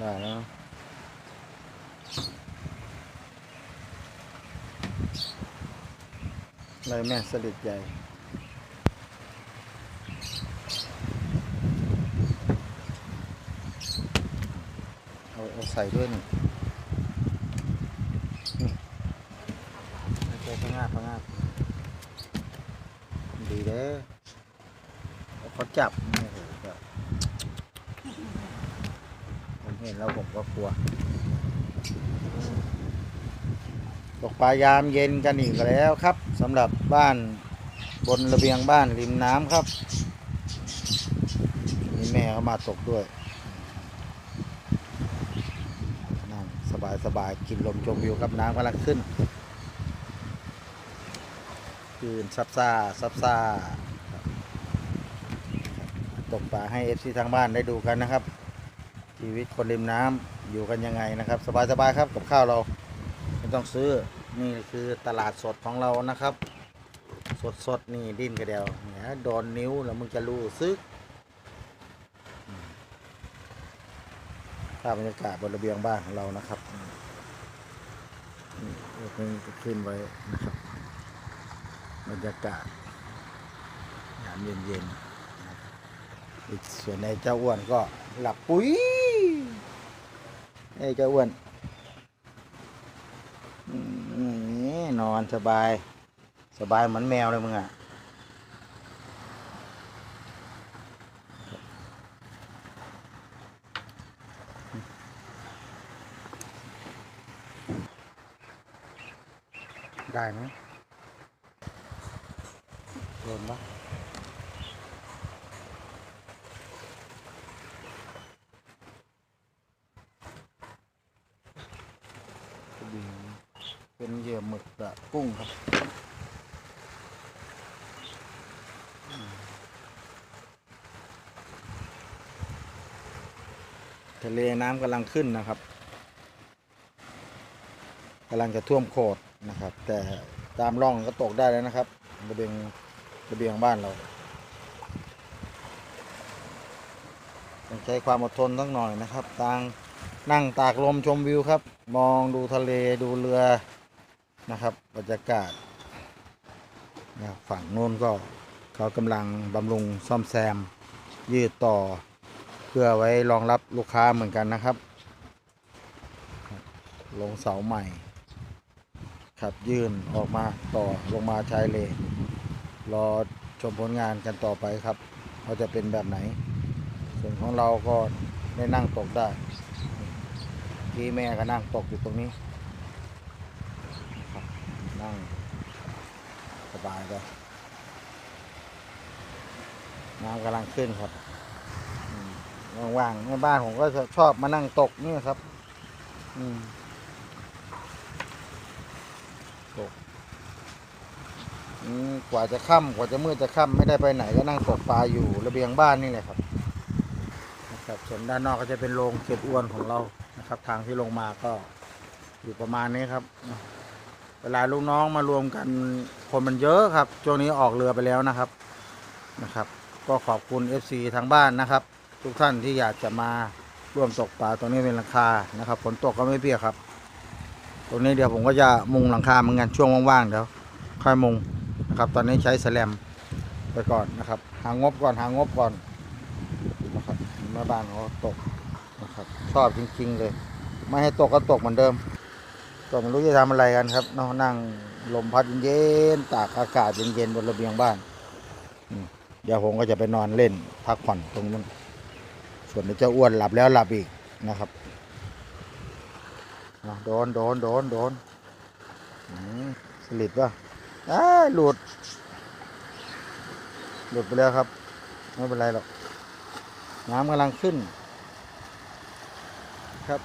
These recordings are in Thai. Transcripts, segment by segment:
ได้แล้วเลยแม่สลิดใหญ่เอาเอาใส่ด้วยนี่นี่ไม่ใช่พงาพงาดีเด้อเขาจับผม เห็นแล้วผมก็กลัว ตกปลายามเย็นกันอีกแล้วครับสำหรับบ้านบนระเบียงบ้านริมน้ำครับมีแม่เขามาตกด้วยนั่งสบายสบายกินลมชมวิวครับน้ำกำลังขึ้นคืนซับซ่าซับซ่าตกปลาให้เอฟซีทางบ้านได้ดูกันนะครับ ชีวิตคนริมน้ำอยู่กันยังไงนะครับ สบายสบายครับกับข้าวเราไม่ต้องซื้อนี่คือตลาดสดของเรานะครับสดสดๆนี่ดิ้นกระเดียวเนี่ยโดนนิ้วแล้วมึงจะรู้ซึกภาพบรรยากาศบนระเบียงบ้านของเรานะครับนี่ยกนี้จะขึ้นไว้นะครับ บรรยากาศยามเย็นๆอีกส่วนในเจ้าอ้วนก็หลับปุ๋ย ไอ้เจ้าอ้วนนี่นอนสบาย สบายเหมือนแมวเลยมึงอะได้ไหมโดนปะ ระบี่เป็นเหยื่อหมึกกระกุ้งครับทะเลน้ำกำลังขึ้นนะครับกำลังจะท่วมโขดนะครับ แต่ตามร่องก็ตกได้แล้วนะครับระเบียงระเบียงบ้านเราต้องใช้ความอดทนสักหน่อยนะครับตาง นั่งตากลมชมวิวครับ มองดูทะเลดูเรือนะครับบรรยากาศนะฝั่งโน้นก็เขากำลังบำรุงซ่อมแซม ยืดต่อ เพื่อไว้รองรับลูกค้าเหมือนกันนะครับ ลงเสาใหม่ ขับยื่นออกมาต่อลงมาชายเลนรอชมผลงานกันต่อไปครับว่าจะเป็นแบบไหน ส่วนของเราก็ได้นั่งตกได้ ที่แม่ก็นั่งตกอยู่ตรงนี้นั่งสบายเลยน้ำกำลังขึ้นครับว่างๆในบ้านผมก็ชอบมานั่งตกนี่ครับอืมอืมกว่าจะค่ำกว่าจะมืดจะค่ำไม่ได้ไปไหนก็นั่งตกปลาอยู่ระเบียงบ้านนี่แหละครับ นะครับ ส่วนด้านนอกก็จะเป็นโรงเก็บอวนของเรา นะครับ ทางที่ลงมาก็อยู่ประมาณนี้ครับ เวลาลูกน้องมารวมกันคนมันเยอะครับช่วงนี้ออกเรือไปแล้วนะครับนะครับ ก็ขอบคุณ FC ทางบ้านนะครับ ทุกท่านที่อยากจะมาร่วมตกปลาตรงนี้เป็นหลังคานะครับฝนตกก็ไม่เปียกครับ ตรงนี้เดี๋ยวผมก็จะมุงหลังคาเหมือนกันช่วงว่างๆเดี๋ยวค่อยมุงนะครับ ตอนนี้ใช้แสแลมไปก่อนนะครับ หางบก่อนหางบก่อนนะครับแม่บ้านเขาตก นะครับชอบจริง ๆ เลย ไม่ให้ตกก็ตกเหมือนเดิมก็ไม่รู้จะทำอะไรกันครับเนาะนั่งลมพัดเย็นๆตากอากาศเย็นๆบนระเบียงบ้านเดี๋ยวผมก็จะไปนอนเล่นพักผ่อนตรงนู้นส่วนเดี๋ยวเจ้าอ้วนหลับแล้วหลับอีกนะครับอะโดนโดนโดนโดนอืมสลิดป่ะอหลุด หลุดไปแล้วครับ ไม่เป็นไรหรอก น้ำกำลังขึ้น ครับ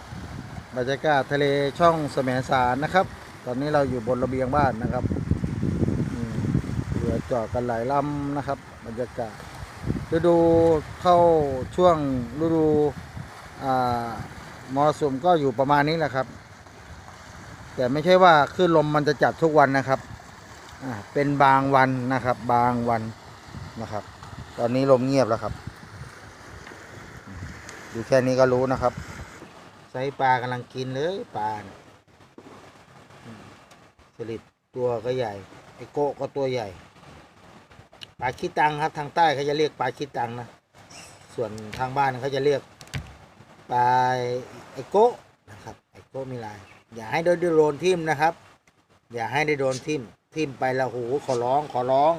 บรรยากาศทะเลช่องแสมสารนะครับ ตอนนี้เราอยู่บนระเบียงบ้านนะครับเรือจอดกันหลายลำนะครับ บรรยากาศฤดูเข้าช่วงฤดูมรสุมก็อยู่ประมาณนี้แหละครับ แต่ไม่ใช่ว่าคลื่นลมมันจะจัดทุกวันนะครับเป็นบางวันนะครับ บางวันนะครับ ตอนนี้ลมเงียบแล้วครับ ดูแค่นี้ก็รู้นะครับ ไซส์ปลากำลังกินเลยปลาน่ะสลิดตัวก็ใหญ่ ไอโกะก็ตัวใหญ่ ปลาขี้ตังครับทางใต้เขาจะเรียกปลาขี้ตังนะ ส่วนทางบ้านเขาจะเรียกปลาไอโกะนะครับ ไอโกะมีลาย อย่าให้โดนโดนทิ่มนะครับ อย่าให้ได้โดนทิ่ม ทิ่มไปแล้วโหขอร้องขอร้อง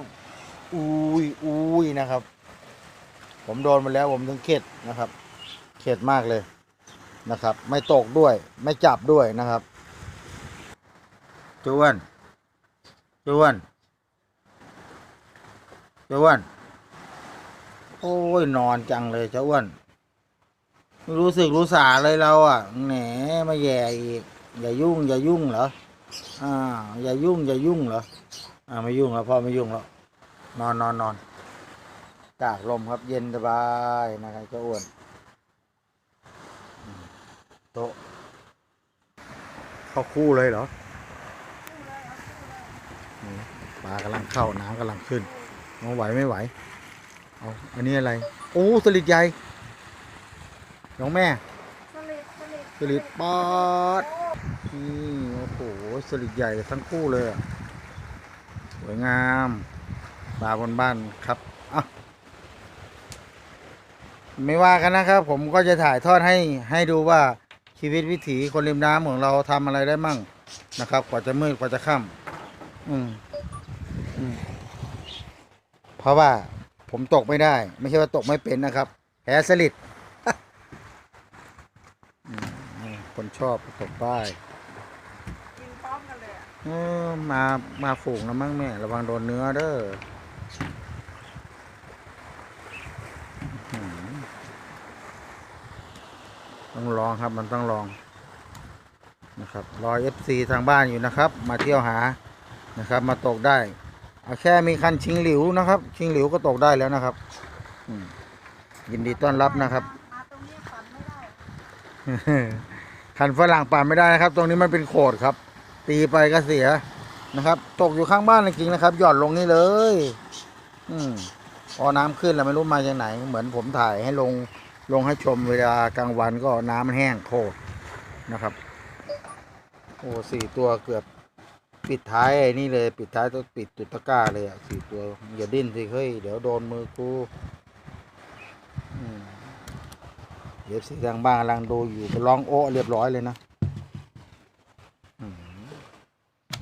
อุ้ยอุ้ยนะครับ ผมโดนมาแล้วผมถึงเข็ดนะครับ เข็ดมากเลย นะครับ ไม่ตกด้วย ไม่จับด้วยนะครับจวนจวนจวนโอ้ยนอนจังเลยเจ้าอ้วนไม่รู้สึกรู้สาเลยเราอะแหนมาแย่อีกอย่ายุ่ง อย่ายุ่งเหรออ่าอย่ายุ่ง อย่ายุ่งเหรออ่าไม่ยุ่งแล้วพ่อไม่ยุ่งแล้วนอนนอนนอนตากลมครับเย็นสบายนะครับเจ้าอ้วน โต๊ะเข้าคู่เลยเหรอนี่ปลากำลังเข้าน้ำกำลังขึ้นเอาไหวไม่ไหวเอาอันนี้อะไร โอ้สลิดใหญ่ น้องแม่ สลิดสลิดสลิดปอดนี่โอ้โหสลิดใหญ่ทั้งคู่เลยอะสวยงามปลาบนบ้านครับอะไม่ว่ากันนะครับ ผมก็จะถ่ายทอดให้ให้ดูว่า ชีวิตวิถีคนริมน้ำของเราทำอะไรได้มั่งนะครับ กว่าจะมืดกว่าจะค่ำอืมอืมเพราะว่าผมตกไม่ได้ ไม่ใช่ว่าตกไม่เป็นนะครับแพ้สลิดอืมนี่คนชอบตกป้ายกินพร้อมกันเลยอะเออมามาฝูงแล้วมั้งแม่ระวังโดนเนื้อเด้ออื้อหือ ต้องลองครับมันต้องลองนะครับรอเอฟซีทางบ้านอยู่นะครับ มาเที่ยวหานะครับ มาตกได้เอาแค่มีคันชิงหลิวนะครับ ชิงหลิวก็ตกได้แล้วนะครับยินดีต้อนรับนะครับขันไม่ได้คันฝรั่งปั่นไม่ได้นะครับ ตรงนี้มันเป็นโขดครับ ตีไปก็เสียนะครับ ตกอยู่ข้างบ้านจริงนะครับ หย่อนลงนี่เลย อืมพอน้ำขึ้นแล้วไม่รู้มาจากไหน เหมือนผมถ่ายให้ลง ลงให้ชมเวลากลางวันก็น้ำมันแห้งโคตรนะครับ โอ้สี่ตัวเกือบปิดท้ายไอ้นี่เลยปิดท้ายตัวปิดตุดตะกร้าเลยอะสี่ตัวอย่าดิ้นสิเฮ้ยเดี๋ยวโดนมือกูอืมเดี๋ยวสีทางบ้านกำลังดูอยู่ร้องโอ้เรียบร้อยเลยนะอืม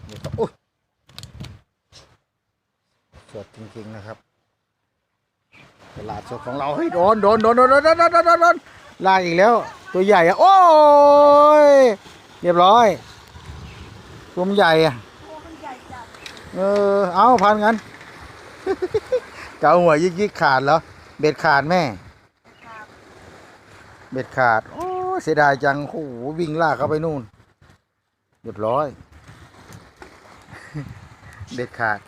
เดี๋ยวก็โอ้ยสดจริงๆนะครับ ตลาดสดของเราเฮ้ยโดนโดนโดนโดนโดนโดนโดนโดนโดนลากอีกแล้ว ตัวใหญ่อะโอ้ยเรียบร้อยตัวมันใหญ่อะตัวมันใหญ่จัดเออเอาพันกันเกาหัวยิกยิกขาดแล้วเบ็ดขาดแม่เบ็ดขาดโอ้เสียดายจังโอ้โหวิ่งลากเข้าไปนู่นเรียบร้อยเบ็ดขาด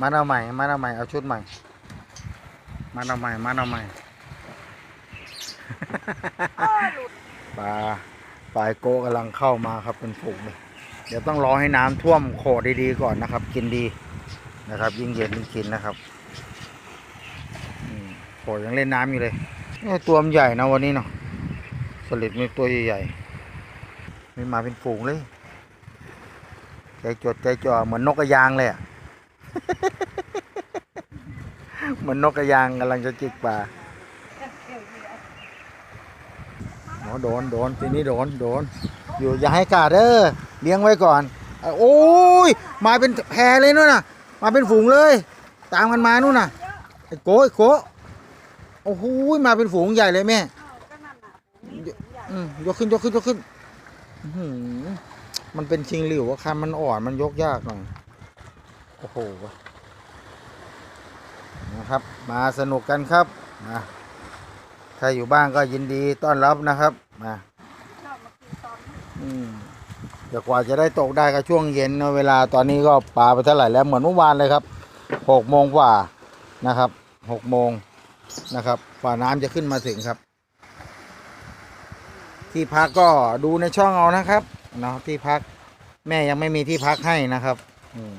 มาเอาใหม่ มาเอาใหม่ เอาชุดใหม่ มาเอาใหม่ มาเอาใหม่ ปลาปลายโกกำลังเข้ามาครับเป็นฝูงเลย เดี๋ยวต้องรอให้น้ำท่วมโขดดีๆก่อนนะครับ กินดีนะครับ ยิ่งเย็นยิ่งกินนะครับโขดยังเล่นน้ำอยู่เลยตัวมันใหญ่นะวันนี้เนาะสลิดมีตัวใหญ่ๆไม่มาเป็นฝูงเลย ใจจดใจจ่อเหมือนนกกระยางเลยอะ เหมือนนกกระยางกำลังจะจิกปลาอ๋อโดนโดนทีนี้โดนโดน อยู่อย่าให้กาดเด้อเลี้ยงไว้ก่อน โอ้ยมาเป็นแพรเลยนู่นน่ะ มาเป็นฝูงเลย ตามกันมานู่นน่ะไอ้โกไอ้โกโอ้โหมาเป็นฝูงใหญ่เลยแม่ยกขึ้นยกขึ้นยกขึ้นมันเป็นชิงหลิวอะคันมันอ่อนมันยกยากหน่อยโอ้โห นะครับ มาสนุกกันครับมาถ้าอยู่บ้านก็ยินดีต้อนรับนะครับมาชอบมากินตอนนี้อืมเดี๋ยวกว่าจะได้ตกได้ก็ช่วงเย็นเนะเวลาตอนนี้ก็ปลาไปเท่าไหร่แล้วเหมือนเมื่อวานเลยครับหกโมงกว่านะครับหกโมงนะครับฝ่าน้ำจะขึ้นมาถึงครับ ที่พักก็ดูในช่องเอานะครับเนาะที่พักแม่ยังไม่มีที่พักให้นะครับ อืม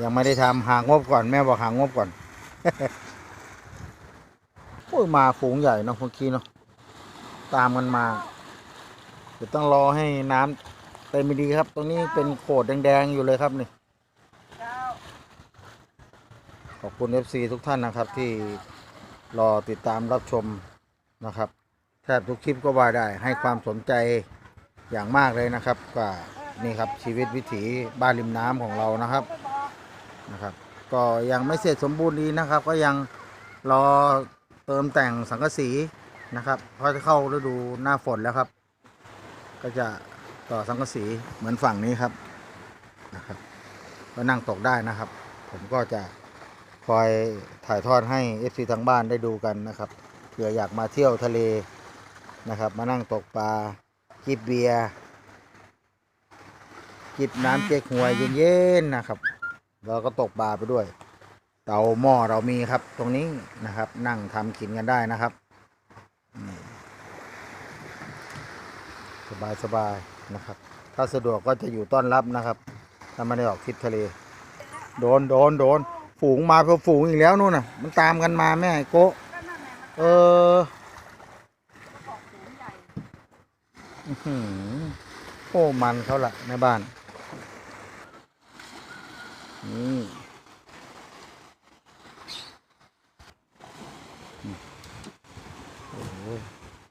ยังไม่ได้ทำหางบก่อนแม่บอกหางบก่อนโอ้ยมาฝูงใหญ่เนาะเมื่อกี้เนาะตามกันมาเดี๋ยวต้องรอให้น้ำเต็มดีครับ ตรงนี้เป็นโขดแดงๆอยู่เลยครับนี่ขอบคุณ FC ทุกท่านนะครับที่รอติดตามรับชมนะครับแทบทุกคลิปก็ว่าได้ให้ความสนใจอย่างมากเลยนะครับก็นี่ครับชีวิตวิถีบ้านริมน้ำของเรานะครับ นะครับ ก็ยังไม่เสร็จสมบูรณ์ดีนะครับ ก็ยังรอเติมแต่งสังกะสีนะครับเพราะจะเข้าฤดูหน้าฝนแล้วครับ ก็จะต่อสังกะสีเหมือนฝั่งนี้ครับนะครับ ก็นั่งตกได้นะครับ ผมก็จะคอยถ่ายทอดให้ FC ทางบ้านได้ดูกันนะครับเผื่ออยากมาเที่ยวทะเลนะครับ มานั่งตกปลาจิบเบียร์จิบน้ำเก๊กฮวยเย็นๆนะครับ เราก็ตกปลาไปด้วย เตาหม้อเรามีครับ ตรงนี้นะครับ นั่งทำกินกันได้นะครับสบายสบายๆนะครับ ถ้าสะดวกก็จะอยู่ต้อนรับนะครับ ถ้าไม่ได้ออกทริปทะเล โดนโดนโดน ฝูงมาเพื่อฝูงอีกแล้วนู่นน่ะ มันตามกันมาแม่โกเออของสูงใหญ่อื้อหือโอ้มันเขาละในบ้าน นี่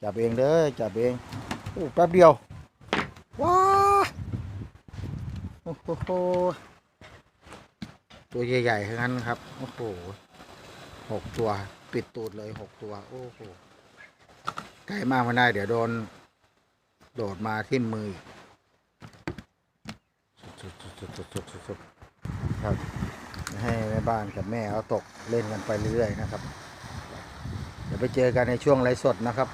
จับเองเด้อจับเองโอ้แป๊บเดียว ว้าโอ้โหตัวใหญ่ๆทั้งนั้นครับ โอ้โหหกตัว ปิดตูดเลยหกตัว โอ้โหใกล้มากไม่ได้ เดี๋ยวโดน โดดมาทิ่มมือสุดๆ ครับ ให้แม่บ้านกับแม่เขาตกเล่นกันไปเรื่อยๆนะครับ เดี๋ยวไปเจอกันในช่วงไลฟ์สดนะครับ